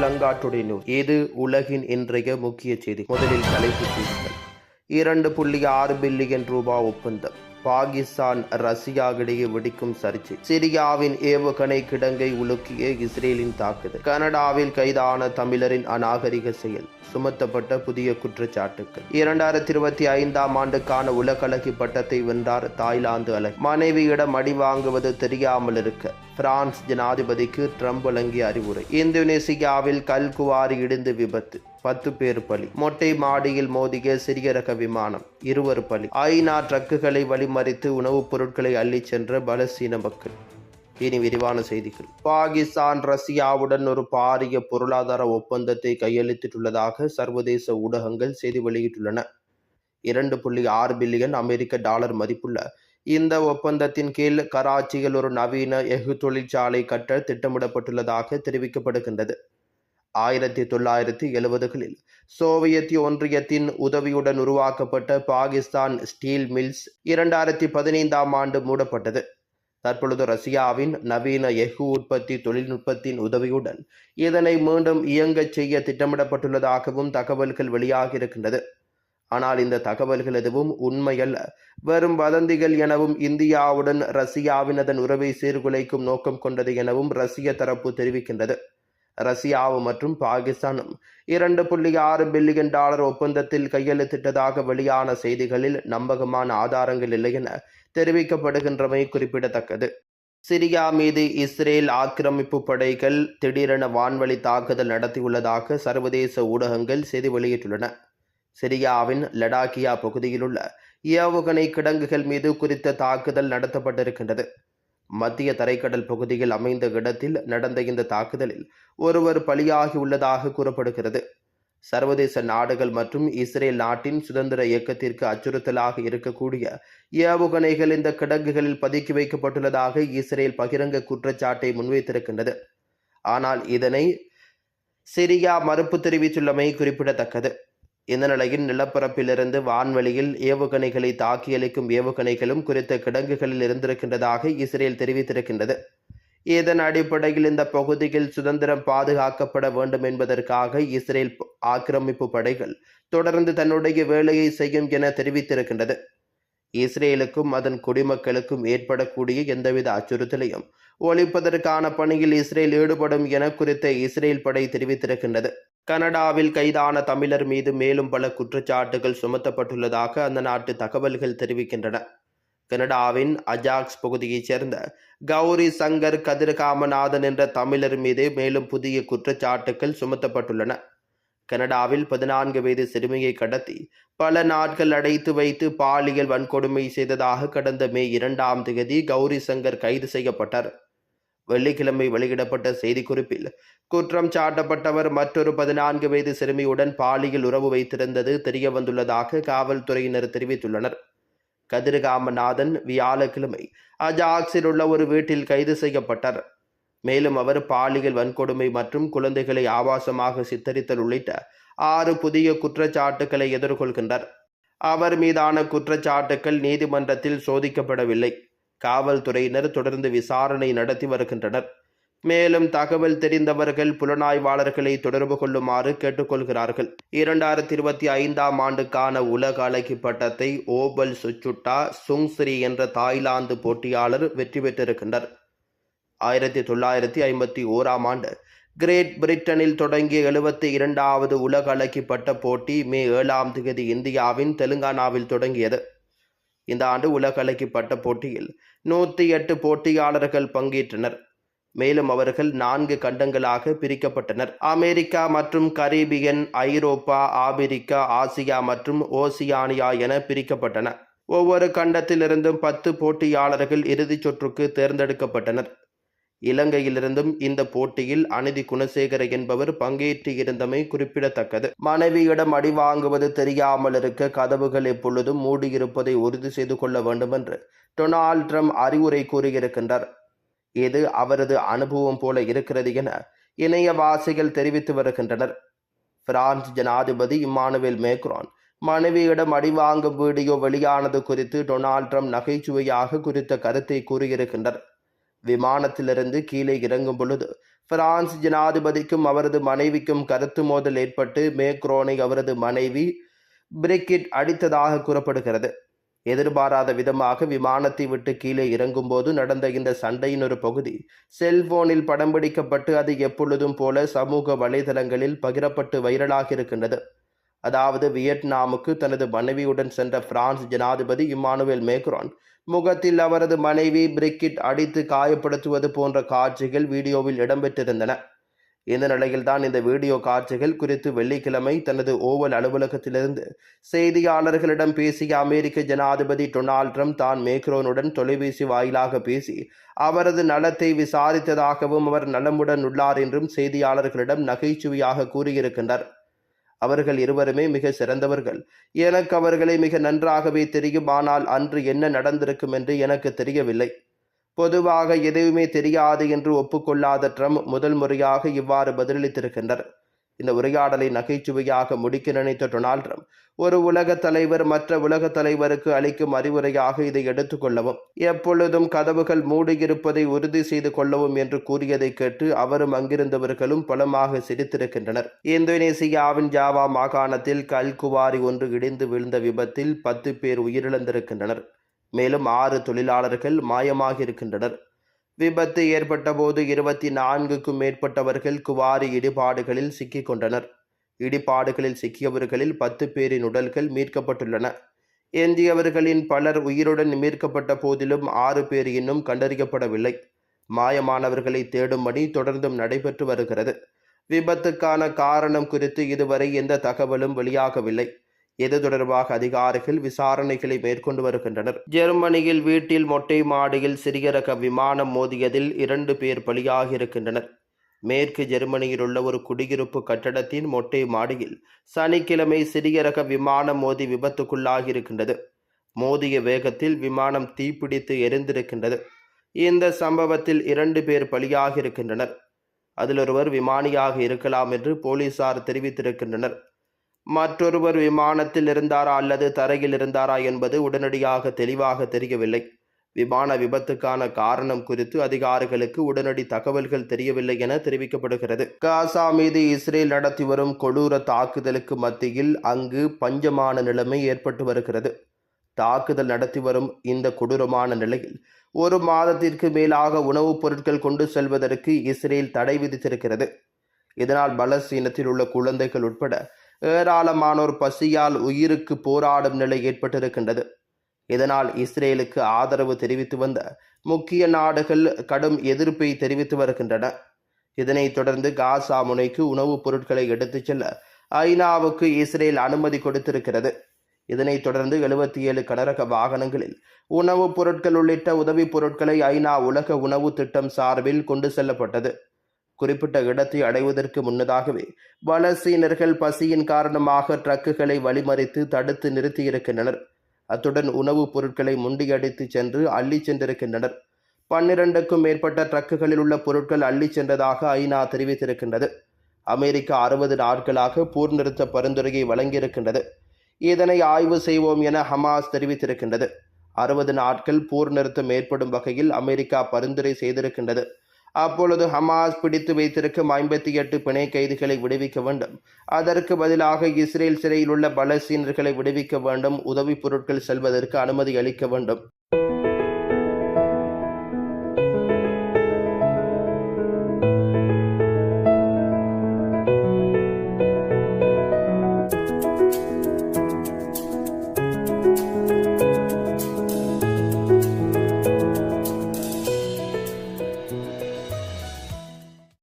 உள்ளங்காட்டுடைய நூல். இது உலகின் இன்றைய முக்கிய செய்தி. முதலில் தலைப்பு செய்திகள். இரண்டு புள்ளி ஆறு பில்லியன் ரூபாய் ஒப்பந்தம். பாகிஸ்தான் ரஷ்யாவிடையே வெடிக்கும் சர்ச்சை. சிரியாவின் ஏவுகணை கிடங்கை உலுக்கிய இஸ்ரேலின் தாக்குதல். கனடாவில் கைதான தமிழரின் அநாகரிக செயல். சுமத்தப்பட்ட புதிய குற்றச்சாட்டுகள் இரண்டாயிரத்தி இருபத்தி ஐந்தாம் ஆண்டுக்கான உலகலகி பட்டத்தை வென்றார் தாய்லாந்து அழகி. மனைவியிடம் அடி வாங்குவது தெரியாமல் இருக்க பிரான்ஸ் ஜனாதிபதிக்கு ட்ரம்ப் வழங்கிய அறிவுரை. இந்தோனேசியாவில் கல்குவாரி இடிந்து விபத்து. பத்து பேர் பலி. மொட்டை மாடியில் மோதிய சிறிய ரக விமானம் இருவர் பலி. ஐநா ட்ரக்குகளை வழிமறித்து உணவுப் பொருட்களை அள்ளிச் சென்ற பலஸ்தீன மக்கள். இனி விரிவான செய்திகள். பாகிஸ்தான் ரஷ்யாவுடன் ஒரு பாரிய பொருளாதார ஒப்பந்தத்தை கையெழுத்திட்டுள்ளதாக சர்வதேச ஊடகங்கள் செய்தி வெளியிட்டுள்ளன. இரண்டு புள்ளி ஆறு பில்லியன் அமெரிக்க டாலர் மதிப்புள்ள இந்த ஒப்பந்தத்தின் கீழ் கராச்சியில் ஒரு நவீன எஃகு தொழிற்சாலை கட்ட திட்டமிடப்பட்டுள்ளதாக தெரிவிக்கப்படுகின்றது. ஆயிரத்தி தொள்ளாயிரத்தி எழுபதுகளில் சோவியத் ஒன்றியத்தின் உதவியுடன் உருவாக்கப்பட்ட பாகிஸ்தான் ஸ்டீல் மில்ஸ் இரண்டாயிரத்தி பதினைந்தாம் ஆண்டு மூடப்பட்டது. தற்பொழுது ரஷ்யாவின் நவீன எஃகு உற்பத்தி தொழில்நுட்பத்தின் உதவியுடன் இதனை மீண்டும் இயங்கச் செய்ய திட்டமிடப்பட்டுள்ளதாகவும் தகவல்கள் வெளியாகியிருக்கின்றது. ஆனால் இந்த தகவல்கள் எதுவும் உண்மையல்ல. வெறும் வதந்திகள் எனவும் இந்தியாவுடன் ரஷ்யாவின் அதன் உறவை சீர்குலைக்கும் நோக்கம் கொண்டது எனவும் ரஷ்ய தரப்பு தெரிவிக்கின்றது. ரஷ்யாவும் மற்றும் பாகிஸ்தானும் இரண்டு புள்ளி ஆறு பில்லியன் டாலர் ஒப்பந்தத்தில் கையெழுத்திட்டதாக வெளியான செய்திகளில் நம்பகமான ஆதாரங்கள் இல்லை என தெரிவிக்கப்படுகின்றமை குறிப்பிடத்தக்கது. சிரியா மீது இஸ்ரேல் ஆக்கிரமிப்பு படைகள் திடீரென வான்வழி தாக்குதல் நடத்தியுள்ளதாக சர்வதேச ஊடகங்கள் செய்தி வெளியிட்டுள்ளன. சிரியாவின் லடாக்கியா பகுதியிலுள்ள ஏவுகணை கிடங்குகள் மீது குறித்த தாக்குதல் நடத்தப்பட்டிருக்கின்றது. மத்திய தரைக்கடல் பகுதியில் அமைந்த இடத்தில் நடந்த இந்த தாக்குதலில் ஒருவர் பலியாகியுள்ளதாக கூறப்படுகிறது. சர்வதேச நாடுகள் மற்றும் இஸ்ரேல் நாட்டின் சுதந்திர இயக்கத்திற்கு அச்சுறுத்தலாக இருக்கக்கூடிய ஏவுகணைகள் இந்த கிடங்குகளில் பதுக்கி வைக்கப்பட்டுள்ளதாக இஸ்ரேல் பகிரங்க குற்றச்சாட்டை முன்வைத்திருக்கின்றது. ஆனால் இதனை சிரியா மறுப்பு தெரிவித்துள்ளமை குறிப்பிடத்தக்கது. இந்த நிலையில் நிலப்பரப்பிலிருந்து வான்வெளியில் ஏவுகணைகளை தாக்கியளிக்கும் ஏவுகணைகளும் குறித்த கிடங்குகளில் இருந்திருக்கின்றதாக இஸ்ரேல் தெரிவித்திருக்கின்றது. இதன் அடிப்படையில் இந்த பகுதியில் சுதந்திரம் பாதுகாக்கப்பட வேண்டும் என்பதற்காக இஸ்ரேல் ஆக்கிரமிப்பு படைகள் தொடர்ந்து தன்னுடைய வேலையை செய்யும் என தெரிவித்திருக்கின்றது. இஸ்ரேலுக்கும் அதன் குடிமக்களுக்கும் ஏற்படக்கூடிய எந்தவித அச்சுறுத்தலையும் ஒழிப்பதற்கான பணியில் இஸ்ரேல் ஈடுபடும் என குறித்த இஸ்ரேல் படை தெரிவித்திருக்கின்றது. கனடாவில் கைதான தமிழர் மீது மேலும் பல குற்றச்சாட்டுகள் சுமத்தப்பட்டுள்ளதாக அந்த நாட்டு தகவல்கள் தெரிவிக்கின்றன. கனடாவின் அஜாக்ஸ் பகுதியைச் சேர்ந்த கௌரி சங்கர் கதிர்காமநாதன் என்ற தமிழர் மீது மேலும் புதிய குற்றச்சாட்டுகள் சுமத்தப்பட்டுள்ளன. கனடாவில் பதினான்கு வயது சிறுமியை கடத்தி பல நாட்கள் அடைத்து வைத்து பாலியல் வன்கொடுமை செய்ததாக கடந்த மே இரண்டாம் தேதி கௌரி சங்கர் கைது செய்யப்பட்டார். வெள்ளிக்கிழமை வெளியிடப்பட்ட செய்திக்குறிப்பில் குற்றம் சாட்டப்பட்டவர் மற்றொரு பதினான்கு வயது சிறுமியுடன் பாலியல் உறவு வைத்திருந்தது தெரிய வந்துள்ளதாக காவல்துறையினர் தெரிவித்துள்ளனர். கதிர்காமநாதன் வியாழக்கிழமை அஜாக்ஸில் உள்ள ஒரு வீட்டில் கைது செய்யப்பட்டார். மேலும் அவர் பாலியல் வன்கொடுமை மற்றும் குழந்தைகளை ஆபாசமாக சித்தரித்தல் உள்ளிட்ட ஆறு புதிய குற்றச்சாட்டுக்களை எதிர்கொள்கின்றார். அவர் மீதான குற்றச்சாட்டுக்கள் நீதிமன்றத்தில் சோதிக்கப்படவில்லை. காவல்துறையினர் தொடர்ந்து விசாரணை நடத்தி வருகின்றனர். மேலும் தகவல் தெரிந்தவர்கள் புலனாய்வாளர்களை தொடர்பு கொள்ளுமாறு கேட்டுக்கொள்கிறார்கள். இரண்டாயிரத்தி இருபத்தி ஐந்தாம் ஆண்டுக்கான உலக அழகி பட்டத்தை ஓபல் சுச்சுட்டா சுங்ஸ்ரீ என்ற தாய்லாந்து போட்டியாளர் வெற்றி பெற்றிருக்கின்றார் ஆயிரத்தி தொள்ளாயிரத்தி ஐம்பத்தி ஓராம் ஆண்டு கிரேட் பிரிட்டனில் தொடங்கிய எழுபத்தி இரண்டாவது உலக அழகி பட்ட போட்டி மே ஏழாம் தேதி இந்தியாவின் தெலுங்கானாவில் தொடங்கியது. இந்த ஆண்டு உலக பட்ட போட்டியில் நூற்றி எட்டு போட்டியாளர்கள் பங்கேற்றனர். மேலும் அவர்கள் நான்கு கண்டங்களாக பிரிக்கப்பட்டனர். அமெரிக்கா மற்றும் கரீபியன் ஐரோப்பா ஆபிரிக்கா ஆசியா மற்றும் ஓசியானியா என பிரிக்கப்பட்டன. ஒவ்வொரு கண்டத்திலிருந்தும் பத்து போட்டியாளர்கள் இறுதிச் சுற்றுக்கு தேர்ந்தெடுக்கப்பட்டனர். இலங்கையிலிருந்தும் இந்த போட்டியில் அனிதி குணசேகர என்பவர் பங்கேற்று இருந்தமை குறிப்பிடத்தக்கது. மனைவியிடம் அடி வாங்குவது தெரியாமல் இருக்க கதவுகள் எப்பொழுதும் மூடியிருப்பதை உறுதி செய்து கொள்ள வேண்டும் என்று டொனால்ட் ட்ரம்ப் அறிவுரை கூறியிருக்கின்றார். இது அவரது அனுபவம் போல இருக்கிறது என இணையவாசிகள் தெரிவித்து வருகின்றனர். பிரான்ஸ் ஜனாதிபதி இம்மானுவேல் மேக்ரான் மனைவியிடம் அடிவாங்கும் வீடியோ வெளியானது குறித்து டொனால்ட் ட்ரம்ப் நகைச்சுவையாக குறித்த கருத்தை கூறியிருக்கின்றார். விமானத்திலிருந்து கீழே இறங்கும் பொழுது பிரான்ஸ் ஜனாதிபதிக்கும் அவரது மனைவிக்கும் கருத்து மோதல் ஏற்பட்டு மேக்ரோனை அவரது மனைவி பிரிக்கிட் அடித்ததாக கூறப்படுகிறது. எதிர்பாராத விதமாக விமானத்தை விட்டு கீழே இறங்கும்போது நடந்த இந்த சண்டையின் ஒரு பகுதி செல்போனில் படம் பிடிக்கப்பட்டு அது எப்பொழுதும் போல சமூக வலைதளங்களில் பகிரப்பட்டு வைரலாக இருக்கின்றது. அதாவது வியட்நாமுக்கு தனது மனைவியுடன் சென்ற பிரான்ஸ் ஜனாதிபதி இம்மானுவேல் மேக்ரான் முகத்தில் அவரது மனைவி பிரிக்கிட் அடித்து காயப்படுத்துவது போன்ற காட்சிகள் வீடியோவில் இடம்பெற்றிருந்தன. இந்த நிலையில்தான் இந்த வீடியோ காட்சிகள் குறித்து வெள்ளிக்கிழமை தனது ஓவல் அலுவலகத்திலிருந்து செய்தியாளர்களிடம் பேசிய அமெரிக்க ஜனாதிபதி டொனால்ட் ட்ரம்ப் தான் மேக்ரோனுடன் தொலைபேசி வாயிலாக பேசி அவரது நலத்தை விசாரித்ததாகவும் அவர் நலமுடன் உள்ளார் என்றும் செய்தியாளர்களிடம் நகைச்சுவையாக கூறியிருக்கின்றார். அவர்கள் இருவருமே மிக சிறந்தவர்கள். எனக்கு அவர்களை மிக நன்றாகவே தெரியும். ஆனால் அன்று என்ன நடந்திருக்கும் என்று எனக்கு தெரியவில்லை. பொதுவாக எதுவுமே தெரியாது என்று ஒப்புக்கொள்ளாத ட்ரம்ப் முதல் முறையாக இவ்வாறு பதிலளித்திருக்கின்றனர் இந்த உரையாடலை நகைச்சுவையாக முடிக்க நினைத்த டொனால்ட் ட்ரம்ப் ஒரு உலக தலைவர் மற்ற உலக தலைவருக்கு அளிக்கும் அறிவுரையாக இதை எடுத்துக்கொள்ளவும் எப்பொழுதும் கதவுகள் மூடியிருப்பதை உறுதி செய்து கொள்ளவும் என்று கூறியதை கேட்டு அவரும் அங்கிருந்தவர்களும் பலமாக சிரித்திருக்கின்றனர். இந்தோனேசியாவின் ஜாவா மாகாணத்தில் கல்குவாரி ஒன்று இடிந்து விழுந்த விபத்தில் பத்து பேர் உயிரிழந்திருக்கின்றனர். மேலும் ஆறு தொழிலாளர்கள் மாயமாகியிருக்கின்றனர். விபத்து ஏற்பட்டபோது இருபத்தி நான்குக்கும் மேற்பட்டவர்கள் குவாரி இடிபாடுகளில் சிக்கிக் கொண்டனர் இடிபாடுகளில் சிக்கியவர்களில் பத்து பேரின் உடல்கள் மீட்கப்பட்டுள்ளன. ஏந்தியவர்களின் பலர் உயிருடன் மீட்கப்பட்ட போதிலும் ஆறு பேர் இன்னும் கண்டறியப்படவில்லை. மாயமானவர்களை தேடும் பணி தொடர்ந்தும் நடைபெற்று வருகிறது. விபத்துக்கான காரணம் குறித்து இதுவரை எந்த தகவலும் வெளியாகவில்லை. இது தொடர்பாக அதிகாரிகள் விசாரணைகளை மேற்கொண்டு வருகின்றனர்? ஜெர்மனியில் வீட்டில் மொட்டை மாடியில் சிறிய ரக விமானம் மோதியதில் இரண்டு பேர் பலியாகியிருக்கின்றனர். மேற்கு ஜெர்மனியில் உள்ள ஒரு குடியிருப்பு கட்டடத்தின் மொட்டை மாடியில் சனிக்கிழமை சிறிய ரக விமானம் மோதி விபத்துக்குள்ளாகியிருக்கின்றது. மோதிய வேகத்தில் விமானம் தீப்பிடித்து எரிந்திருக்கின்றது. இந்த சம்பவத்தில் இரண்டு பேர் பலியாகியிருக்கின்றனர். அதில் ஒருவர் விமானியாக இருக்கலாம் என்று போலீசார் தெரிவித்திருக்கின்றனர். மற்றொருவர் விமானத்தில் இருந்தாரா அல்லது தரையில் இருந்தாரா என்பது உடனடியாக தெளிவாக தெரியவில்லை. விமான விபத்துக்கான காரணம் குறித்து அதிகாரிகளுக்கு உடனடி தகவல்கள் தெரியவில்லை என தெரிவிக்கப்படுகிறது. காசா மீது இஸ்ரேல் நடத்தி வரும் கொடூர தாக்குதலுக்கு மத்தியில் அங்கு பஞ்சமான நிலைமை ஏற்பட்டு வருகிறது. தாக்குதல் நடத்தி வரும் இந்த கொடூரமான நிலையில் ஒரு மாதத்திற்கு மேலாக உணவுப் பொருட்கள் கொண்டு செல்வதற்கு இஸ்ரேல் தடை விதித்திருக்கிறது. இதனால் பலஸ்தீனத்தில் உள்ள குழந்தைகள் உட்பட ஏராளமானோர் பசியால் உயிருக்கு போராடும் நிலை ஏற்பட்டிருக்கின்றது. இதனால் இஸ்ரேலுக்கு ஆதரவு தெரிவித்து வந்த முக்கிய நாடுகள் கடும் எதிர்ப்பை தெரிவித்து வருகின்றன. இதனைத் தொடர்ந்து காசா முனைக்கு உணவுப் பொருட்களை எடுத்துச் செல்ல ஐநாவுக்கு இஸ்ரேல் அனுமதி கொடுத்திருக்கிறது. இதனைத் தொடர்ந்து எழுபத்தி ஏழு கனரக வாகனங்களில் உணவுப் பொருட்கள் உள்ளிட்ட உதவிப் பொருட்களை ஐநா உலக உணவு திட்டம் சார்பில் கொண்டு செல்லப்பட்டது. குறிப்பிட்ட இடத்தை அடைவதற்கு முன்னதாகவே பலஸ்தீனர்கள் பசியின் காரணமாக ட்ரக்குகளை வழிமறித்து தடுத்து நிறுத்தியிருக்கின்றனர். அத்துடன் உணவுப் பொருட்களை முண்டியடித்து சென்று அள்ளி சென்றிருக்கின்றனர். பன்னிரண்டுக்கும் மேற்பட்ட ட்ரக்குகளில் உள்ள பொருட்கள் அள்ளி சென்றதாக ஐநா தெரிவித்திருக்கின்றது. அமெரிக்கா அறுபது நாட்களாக போர் நிறுத்த பரிந்துரையை வழங்கியிருக்கின்றது. இதனை ஆய்வு செய்வோம் என ஹமாஸ் தெரிவித்திருக்கின்றது. அறுபது நாட்கள் போர் நிறுத்தம் ஏற்படும் வகையில் அமெரிக்கா பரிந்துரை செய்திருக்கின்றது. அப்பொழுது ஹமாஸ் பிடித்து வைத்திருக்கும் ஐம்பத்தி எட்டு பிணை கைதிகளை விடுவிக்க வேண்டும். அதற்கு பதிலாக இஸ்ரேல் சிறையில் உள்ள பலஸ்தீனர்களை விடுவிக்க வேண்டும். உதவிப் பொருட்கள் செல்வதற்கு அனுமதி அளிக்க வேண்டும்.